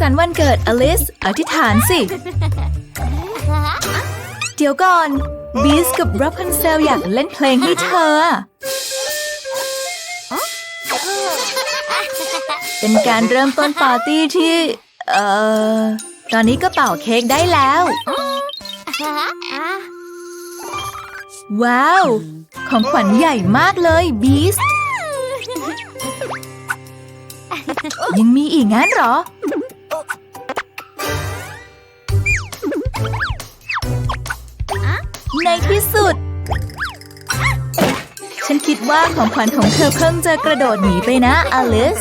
สันต์วันเกิดอลิส อธิษฐานสิ เดี๋ยวก่อนบีสกับรับพันเซลอยากเล่นเพลงให้เธอ เป็นการเริ่มต้นปาร์ตี้ที่ เอ่อ ตอนนี้ก็เป่าเค้กได้แล้ว ว้าว ของขวัญใหญ่มากเลยบีสยังมีอีกงั้นเหรอ ในที่สุด ฉันคิดว่าของขวัญของเธอเพิ่งจะกระโดดหนีไปนะ อลิส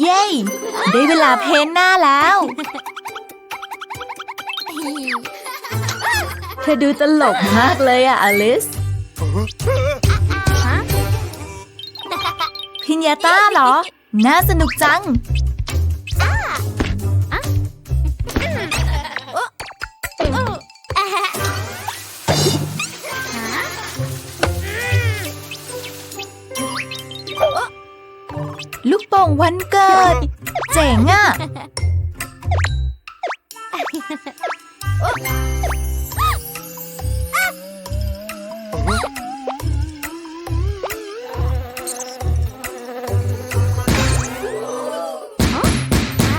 เย้ ได้เวลาเพ้นหน้าแล้ว เธอดูตลกมากเลยอะอลิส พิญาต้าเหรอ น่าสนุกจัง ลูกโป่งวันเกิด เจ๋งอะ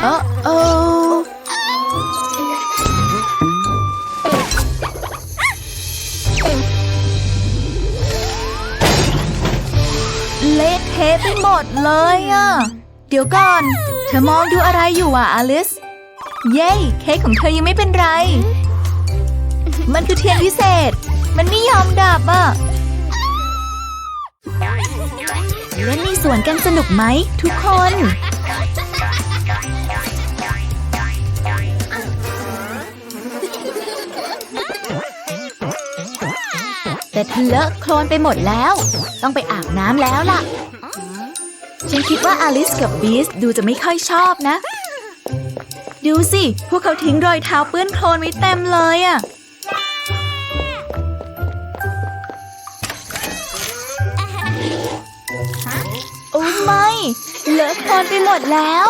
เออเออเละเทะไปหมดเลยอะ เดี๋ยวก่อน เธอมองดูอะไรอยู่อะอลิส เย้ เค้กของเธอยังไม่เป็นไร มันคือเทียนพิเศษ มันไม่ยอมดับอะเล่นในสวนกันสนุกไหมทุกคน เธอเลอะโคลนไปหมดแล้ว ต้องไปอาบน้ำแล้วล่ะ ฉันคิดว่าอลิสกับบีสดูจะไม่ค่อยชอบนะ ดูสิ พวกเขาทิ้งรอยเท้าเปื้อนโคลนไว้เต็มเลยอะโอ้ไม่ เลอะโคลนไปหมดแล้ว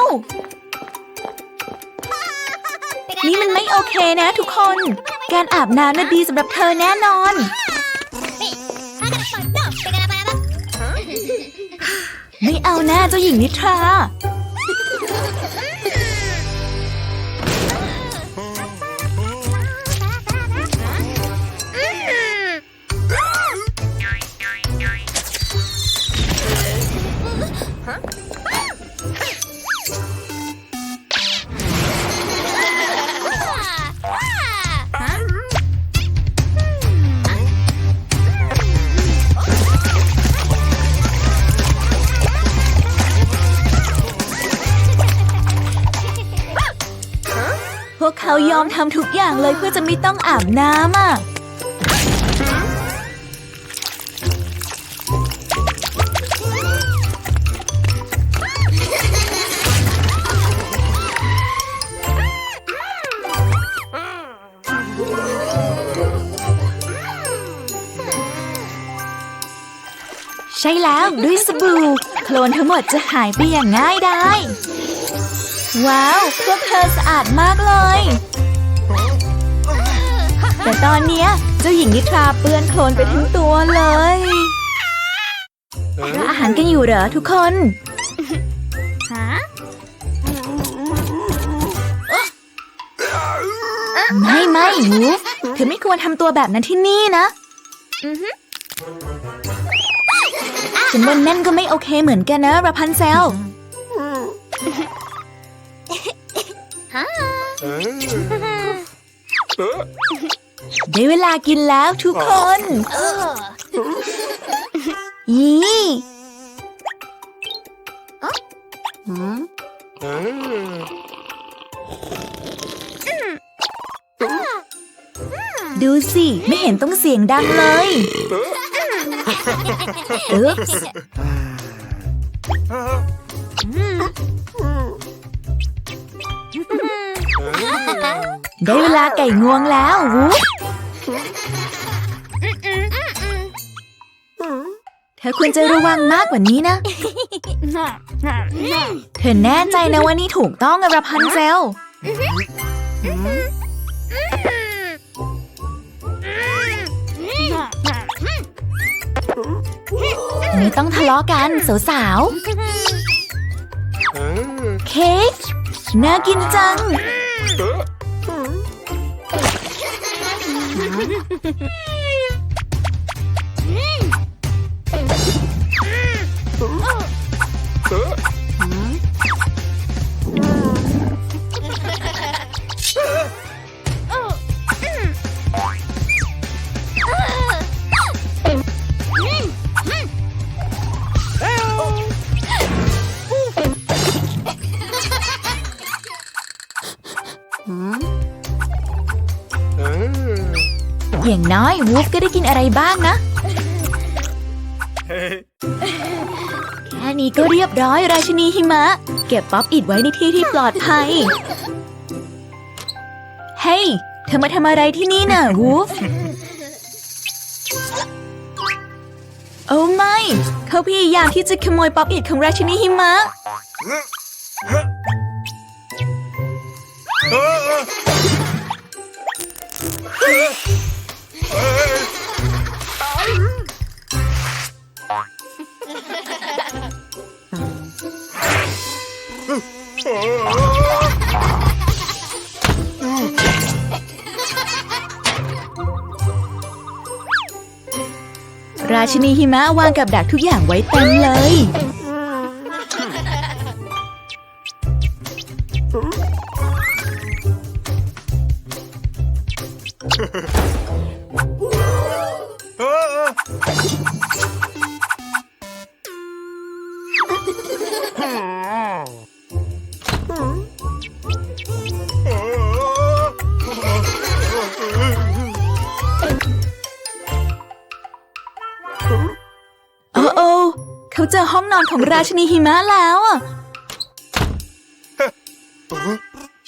นี่มันไม่โอเคนะทุกคน การอาบน้ำน่ะดีสำหรับเธอแน่นอน เอาหน้าเจ้าหญิงนิทรา ทำทุกอย่างเลยเพื่อจะไม่ต้องอาบน้ำอะ ใช่แล้วด้วยสบู่โคลนทั้งหมดจะหายไปอย่างง่ายได้ ว้าว พวกเธอสะอาดมากเลย แต่ตอนเนี้ยเจ้าหญิงนิทราเปื้อนโคลนไปทั้งตัวเลยแล้วอาหารกันอยู่เหรอทุกคนไม่ไม่หนูเธอไม่ควรทำตัวแบบนั้นที่นี่นะฉันว่านั่นก็ไม่โอเคเหมือนกันนะราพันเซล ได้เวลากินแล้วทุกคนยีดูสิ ไม่เห็นต้องเสียงดังเลยอึ๊บส์ได้เวลาไก่งวงแล้ววู ธธอควรจะระวังมากกว่านี้นะ เธอแน่ใจนะว่านี่ถูกต้องอะราพันเซล ไม่ต้องทะเลาะกัน สาวๆ เค้กน่ากินจังอย่าง นอะไรบ้างนะ แค่นี้ก็เรียบร้อยราชินีหิมะ เก็บป๊อปอิดไว้ในที่ที่ปลอดภัย เฮ้ย เธอมาทำอะไรที่นี่น่ะวูฟ โอ้ไม่ เขาพยายามที่จะขโมยป๊อปอิดของราชินีหิมะ ราชินีหิมะวางกับดักทุกอย่างไว้เต็มเลย โอ้โอ้เขาเจอห้องนอนของราชินีหิมะแล้วอะ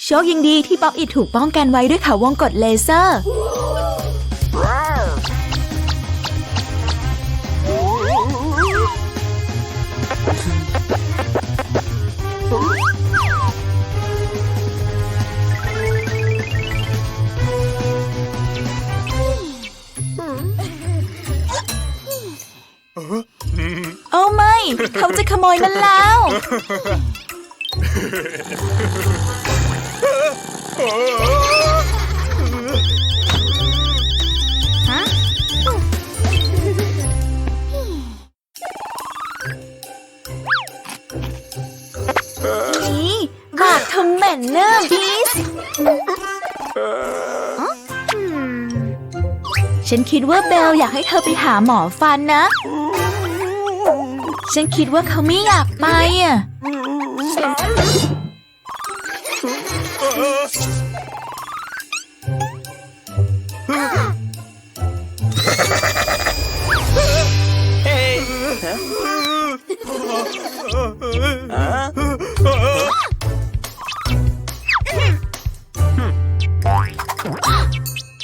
โชคยังดีที่ป๊อปอิดถูกป้องกันไว้ด้วยเขาวงกดเลเซอร์ เขาจะขโมยมันแล้วนี่บอกทำเหม็นเนอะบีสฉันคิดว่าเบลอยากให้เธอไปหาหมอฟันนะ ฉันคิดว่าเขาไม่อยากไปอะ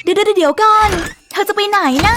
เดี๋ยวเดี๋ยวเดี๋ยวก่อน เธอจะไปไหนน่ะ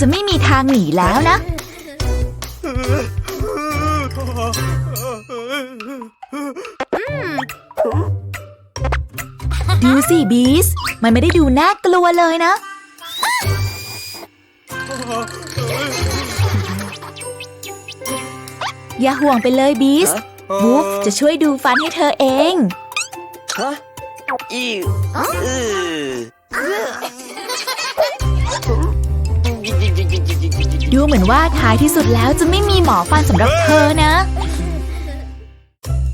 จะไม่มีทางหนีแล้วนะ ดูสิบีส มันไม่ได้ดูน่ากลัวเลยนะ อย่าห่วงไปเลยบีสวูฟจะช่วยดูฟันให้เธอเอง Huh? Ew. Ugh. ดูเหมือนว่าท้ายที่สุดแล้วจะไม่มีหมอฟันสำหรับเธอนะ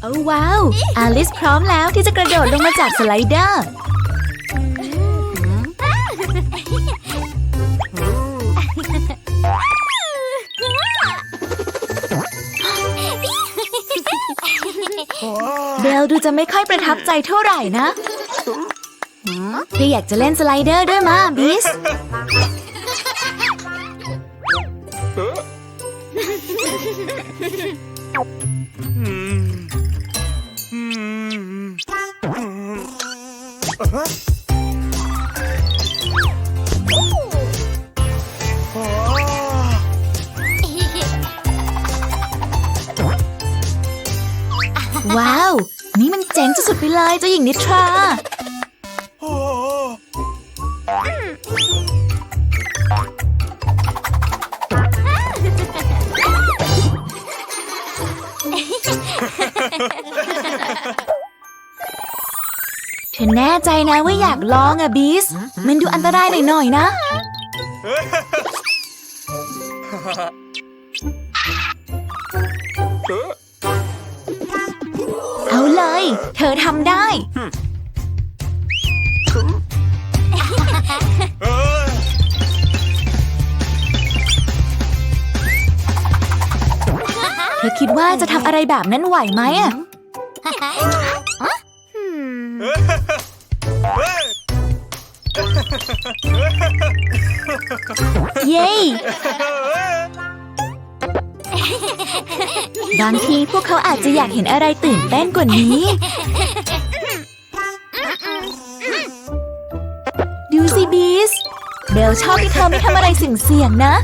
โอ้ว้าวอลิสพร้อมแล้วที่จะกระโดดลงมาจากสไลเดอร์เบลดูจะไม่ค่อยประทับใจเท่าไหร่นะเธออยากจะเล่นสไลเดอร์ด้วยมาบิส ว้าว นี่มันเจ๋งสุดๆไปเลยเจ้าหญิงนิทรา น่ใจนะว่าอยากลองอะบีส มันดูอันตรายหน่อยๆนะ เอาเลย เธอทำได้ เธอคิดว่าจะทำอะไรแบบนั้นไหวไหมอะ เย้บางทีพวกเขาอาจจะอยากเห็นอะไรตื่นเต้นกว่านี้ ดูสิบีส เบลชอบที่เธอไม่ทำอะไรเสี่ยงๆนะ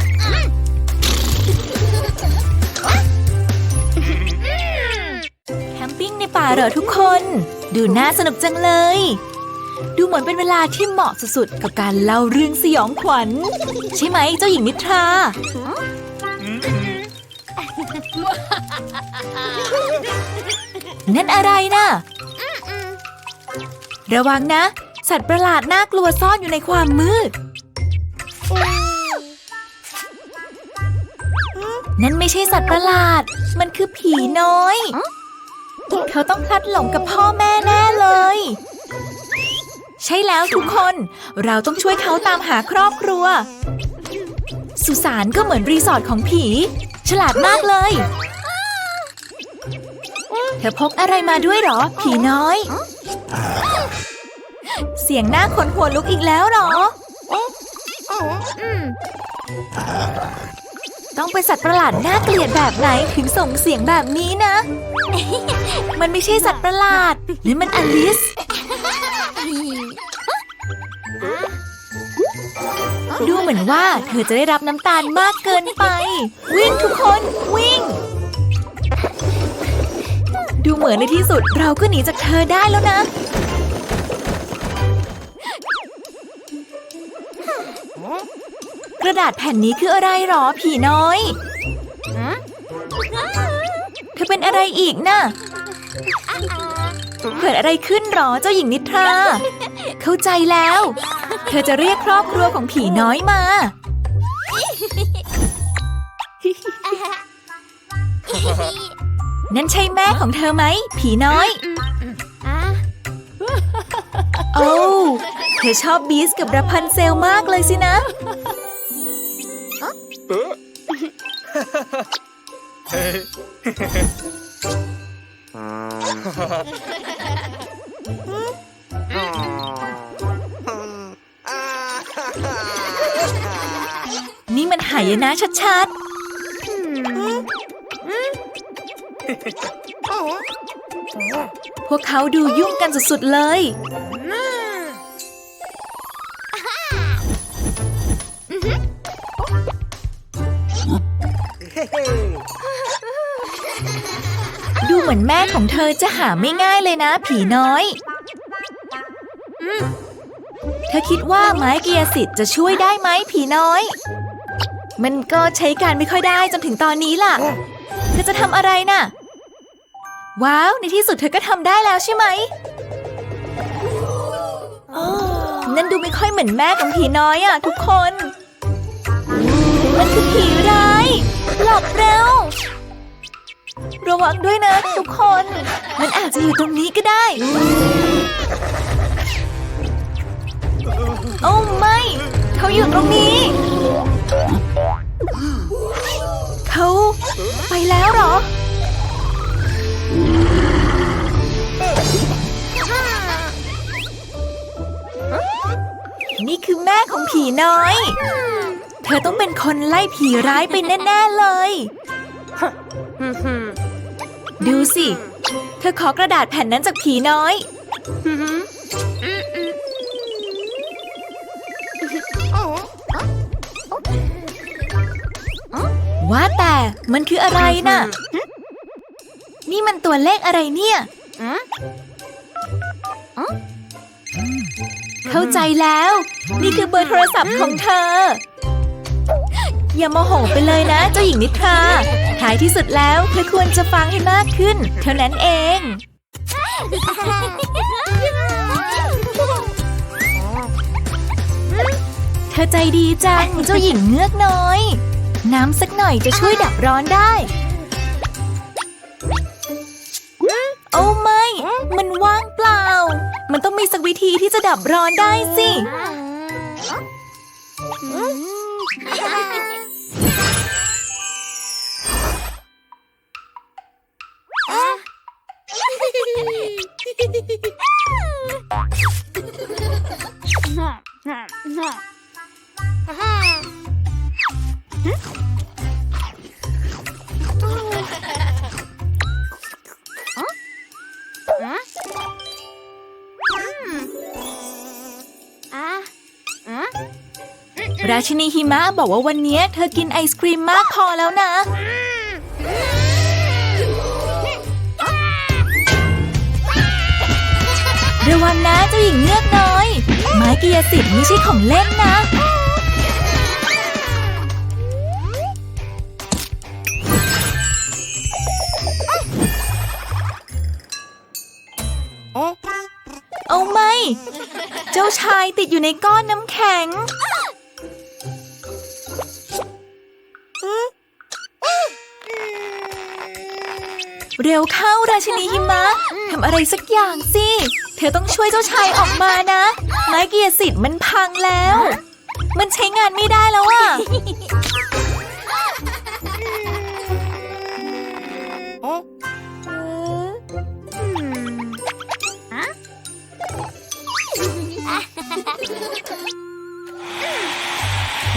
แคมปิ้งในป่าเหรอทุกคน ดูน่าสนุกจังเลย ดูเหมือนเป็นเวลาที่เหมาะสุดๆ กับการเล่าเรื่องสยองขวัญ ใช่ไหมเจ้าหญิงนิทรานั่นอะไรนะ่ะ ระวังนะ สัตว์ประหลาดน่ากลัวซ่อนอยู่ในความมืด นั่นไม่ใช่สัตว์ประหลาด มันคือผีน้อย เขาต้องพลัดหลงกับพ่อแม่แน่เลย ใช่แล้วทุกคน เราต้องช่วยเขาตามหาครอบครัว สุสานก็เหมือนรีสอร์ทของผี ฉลาดมากเลย เธอพกอะไรมาด้วยเหรอ ผีน้อย เสียงหน้าขนหัวลุกอีกแล้วเหรอ ต้องเป็นสัตว์ประหลาดน่าเกลียดแบบไหนถึงส่งเสียงแบบนี้นะ มันไม่ใช่สัตว์ประหลาดนี่มันอลิส ดูเหมือนว่าเธอจะได้รับน้ำตาลมากเกินไป วิ่งทุกคนวิ่ง ดูเหมือนในที่สุดเราก็หนีจากเธอได้แล้วนะ ระดาษแผ่นนี้คืออะไรหรอ ผีน้อยเธอเป็นอะไรอีกนะ่ะเกิดอะไรขึ้นหรอเจ้าหญิงนิทรา เข้าใจแล้ว เธอจะเรียกครอบครัวของผีน้อยมา นั่นใช่แม่ของเธอไหม ผีน้อย โอ้วเธอชอบบีสกับราพันเซลมากเลยสินะ นี่มันหายนะชัดๆ พวกเขาดูยุ่งกันสุดๆเลย ของเธอจะหาไม่ง่ายเลยนะ ผีน้อยเธอคิดว่าไม้เกียร์สิทธิ์จะช่วยได้ไหมผีน้อย มันก็ใช้การไม่ค่อยได้จนถึงตอนนี้ล่ะ เธอจะทำอะไรน่ะ ว้าว ในที่สุดเธอก็ทำได้แล้วใช่ไหมนั่นดูไม่ค่อยเหมือนแม่ของผีน้อยอะ ทุกคน มันคือผีร้ายหลบเร็ว ระวังด้วยนะทุกคน มันอาจจะอยู่ตรงนี้ก็ได้ โอ้ไม่ เขาอยู่ตรงนี้ เขาไปแล้วหรอ นี่คือแม่ของผีน้อย เธอต้องเป็นคนไล่ผีร้ายไปแน่ ๆ เลย ดูสิ เธอขอกระดาษแผ่นนั้นจากผีน้อย ว่าแต่มันคืออะไรน่ะ นี่มันตัวเลขอะไรเนี่ย เข้าใจแล้ว นี่คือเบอร์โทรศัพท์ของเธอ อย่าโมโหไปเลยนะเจ้าหญิงนิทรา ท้ายที่สุดแล้วเธอควรจะฟังให้มากขึ้น เท่านั้นเอง เธอใจดีจังเจ้าหญิงเงือกน้อย น้ำสักหน่อยจะช่วยดับร้อนได้ โอ้ไม่ มันว่างเปล่า มันต้องมีสักวิธีที่จะดับร้อนได้สิ ราชินีหิมะบอกว่าวันนี้เธอกินไอศครีมมากพอแล้วนะ ระวังนะเจ้าหญิงเงือกน้อย ไม้กายสิทธิ์ไม่ใช่ของเล่นนะ เอาไม่ เจ้าชายติดอยู่ในก้อนน้ำแข็ง เร็วเข้า ราชินีหิมะทำอะไรสักอย่างสิ เธอต้องช่วยเจ้าชายออกมานะ ไม้เกียร์สิทธิ์มันพังแล้ว มันใช้งานไม่ได้แล้วอะ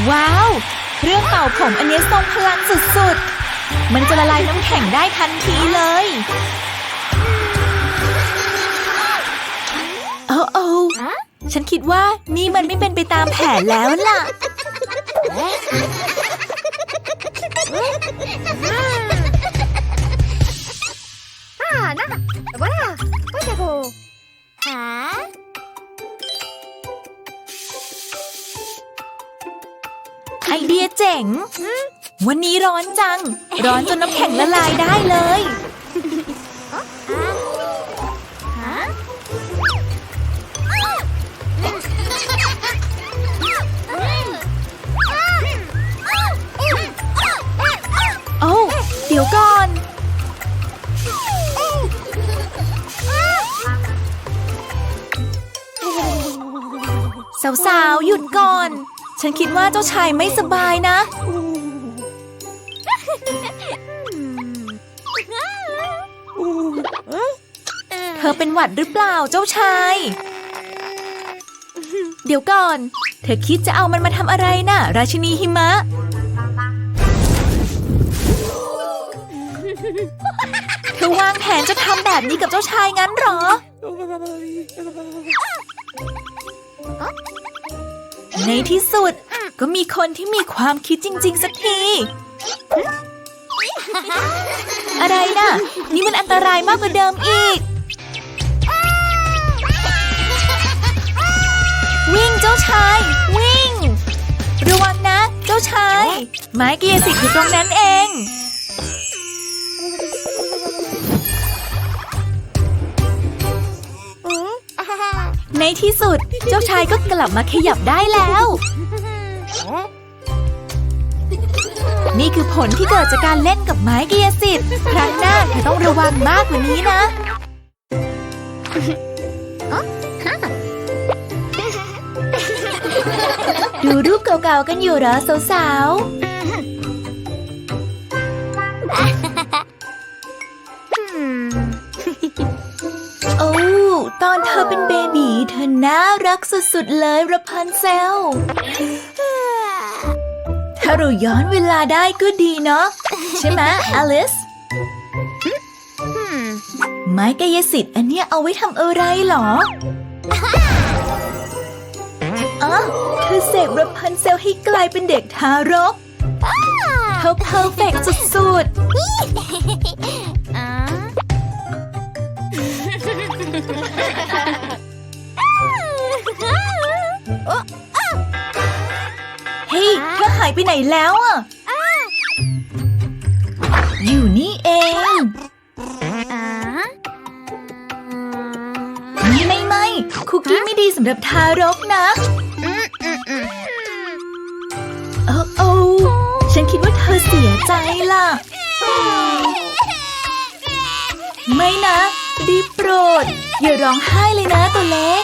ว้าวเครื่องเป่าผมอันนี้ทรงพลังสุดๆ มันจะละลายน้ำแข็งได้ทันทีเลย โอ้ฉันคิดว่านี่มันไม่เป็นไปตามแผนแล้วล่ะ ไอเดียเจ๋ง วันนี้ร้อนจัง ร้อนจนน้ำแข็งละลายได้เลย สาวๆ หยุดก่อน ฉันคิดว่าเจ้าชายไม่สบายนะ เธอเป็นหวัดหรือเปล่าเจ้าชาย เดี๋ยวก่อน เธอคิดจะเอามันมาทำอะไรน่ะ ราชินีหิมะ เธอวางแผนจะทำแบบนี้กับเจ้าชายงั้นเหรอ ในที่สุดก็มีคนที่มีความคิดจริง ๆ สักที อะไรน่ะ นี่มันอันตรายมากกว่าเดิมอีก วิ่งเจ้าชาย วิ่ง ระวังนะ เจ้าชาย ไม้เกียร์สิทธิ์อยู่ตรงนั้นเอง ที่สุด เจ้าชายก็กลับมาขยับได้แล้ว นี่คือผลที่เกิดจากการเล่นกับไม้กายสิทธิ์ครั้งหน้าเธอต้องระวังมากกว่านี้นะดูรูปเก่าๆกันอยู่เหรอสาวๆ ตอนเธอเป็นเบบีเธอน่ารักสุดๆเลยระพันเซล ถ้าเราย้อนเวลาได้ก็ดีเนาะใช่ไหมอลิสไม้กายสิทธิ์อันเนี้ยเอาไว้ทำอะไรหรออ๋อเธอเสกระพันเซลให้กลายเป็นเด็กทารกเธอเพอร์เฟกสุดๆ เฮ้ยเธอหายไปไหนแล้วอะ อยู่นี่เอง ไม่ไม่ไม่คุกกี้ไม่ดีสำหรับทารกนะโอ้โอ้ฉันคิดว่าเธอเสียใจล่ะ ไม่นะดีโปรด อย่าร้องไห้เลยนะตัวเล็ก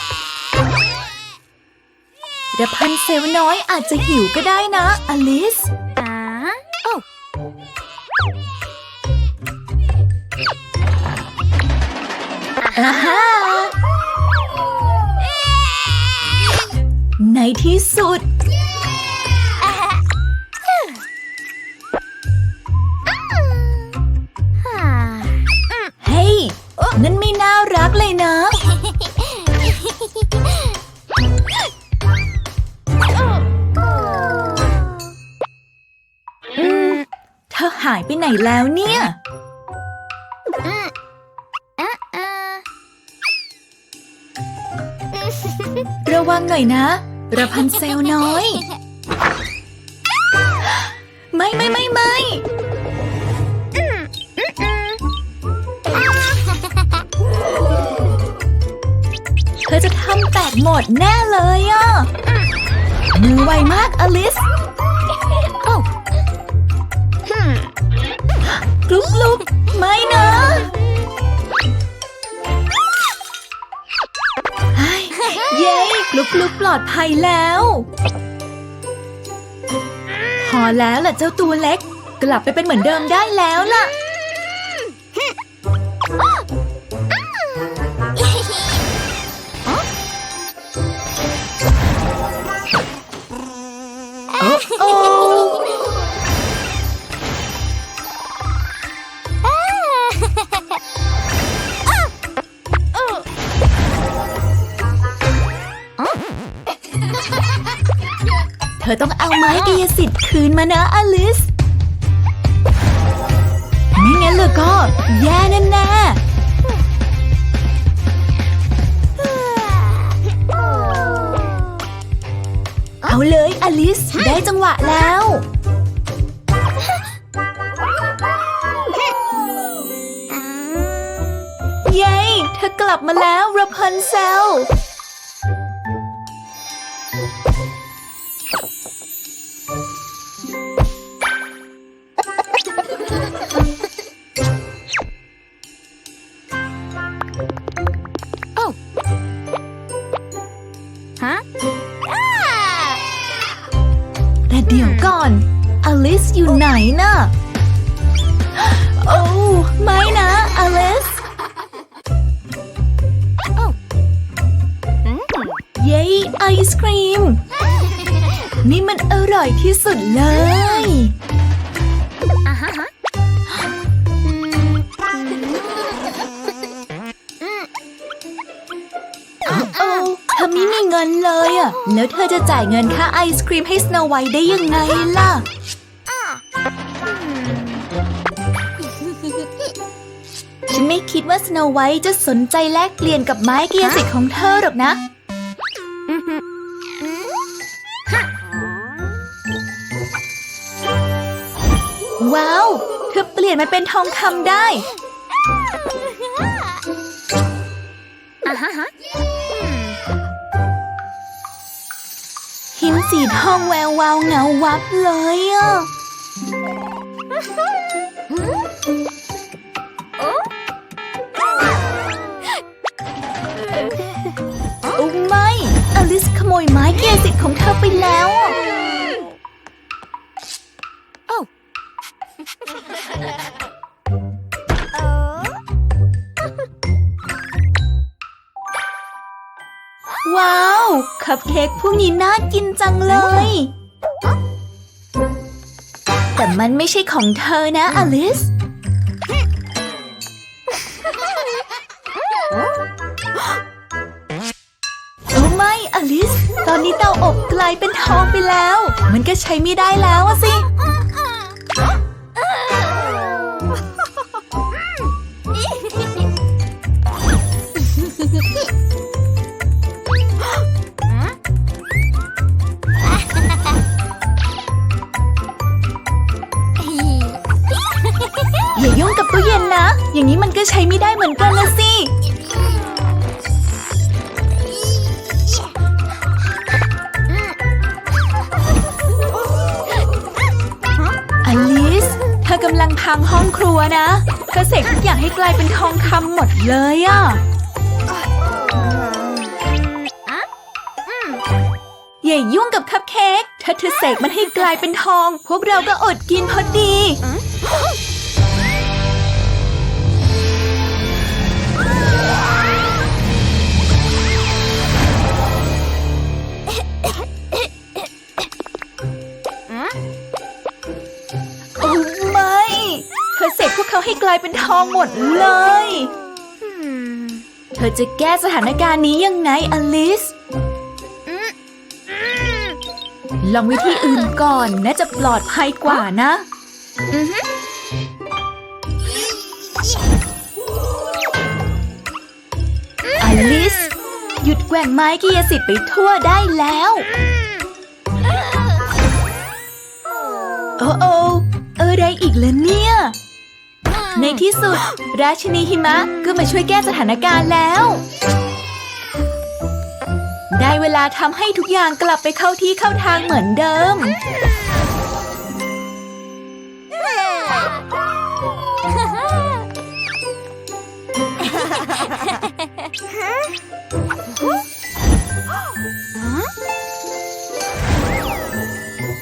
เดพันเซลน้อยอาจจะหิวก็ได้นะ อลิสอาฮ่าในที่สุดารักเลยนะ อืม เธอหายไปไหนแล้วเนี่ย ระวังหน่อยนะ ระพันเซลน้อย ไม่ไม่ไม่ไม่ เธอจะทำแตกหมดแน่เลยอะ มือไวมากอลิสโอ้กลุกลุบไม่นะเยเย้กลุกลุบปลอดภัยแล้ว พอแล้วล่ะเจ้าตัวเล็ก กลับไปเป็นเหมือนเดิมได้แล้วล่ะ คืนมานะอลิส นน่ะ โอ้ไม่นะอลิสเย้ไอศครีม นี่มันอร่อยที่สุดเลยโอ้เธอไม่มีเงินเลยอะ แล้วเธอจะจ่ายเงินค่าไอศครีมให้สโนไวท์ได้ยังไงล่ะ ว่าสโนไวท์จะสนใจแลกเปลี่ยนกับไม้เกียร์สิทธิ์ของเธอหรอกนะ ว้าว เธอเปลี่ยนมันเป็นทองคำได้หินสีทองแวววาวเงาวับเลยอะ ขโมยไม้เกียร์สิทธิ์ของเธอไปแล้วอะว้าว คัพเค้กพวกนี้น่ากินจังเลย แต่มันไม่ใช่ของเธอนะอลิส ลิส ตอนนี้เตาอบกลายเป็นทองไปแล้ว มันก็ใช้ไม่ได้แล้วสิ ให้กลายเป็นทองคำหมดเลยอะอย่ายุ่งกับคัพเค้กถ้าเธอเสกมันให้กลายเป็นทอง พวกเราก็อดกินพอดี ให้กลายเป็นทองหมดเลย เธอจะแก้สถานการณ์นี้ยังไงอลิส ลองวิธีอื่นก่อนน่าจะปลอดภัยกว่านะ อลิส หยุดแกว่งไม้กียสิทธิ์ไปทั่วได้แล้วโอ้โออะไรอีกล่ะเนี่ย ในที่สุด ราชินีหิมะก็มาช่วยแก้สถานการณ์แล้ว ได้เวลาทำให้ทุกอย่างกลับไปเข้าที่เข้าทางเหมือนเดิม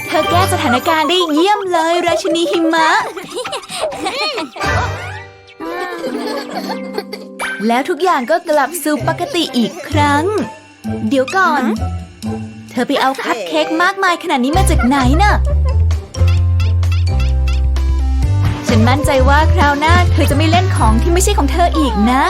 เธอแก้สถานการณ์ได้เยี่ยมเลย ราชินีหิมะ แล้วทุกอย่างก็กลับสู่ปกติอีกครั้ง เดี๋ยวก่อน เธอไปเอาคัพเค้กมากมายขนาดนี้มาจากไหนน่ะ ฉันมั่นใจว่าคราวหน้าเธอจะไม่เล่นของที่ไม่ใช่ของเธออีกนะ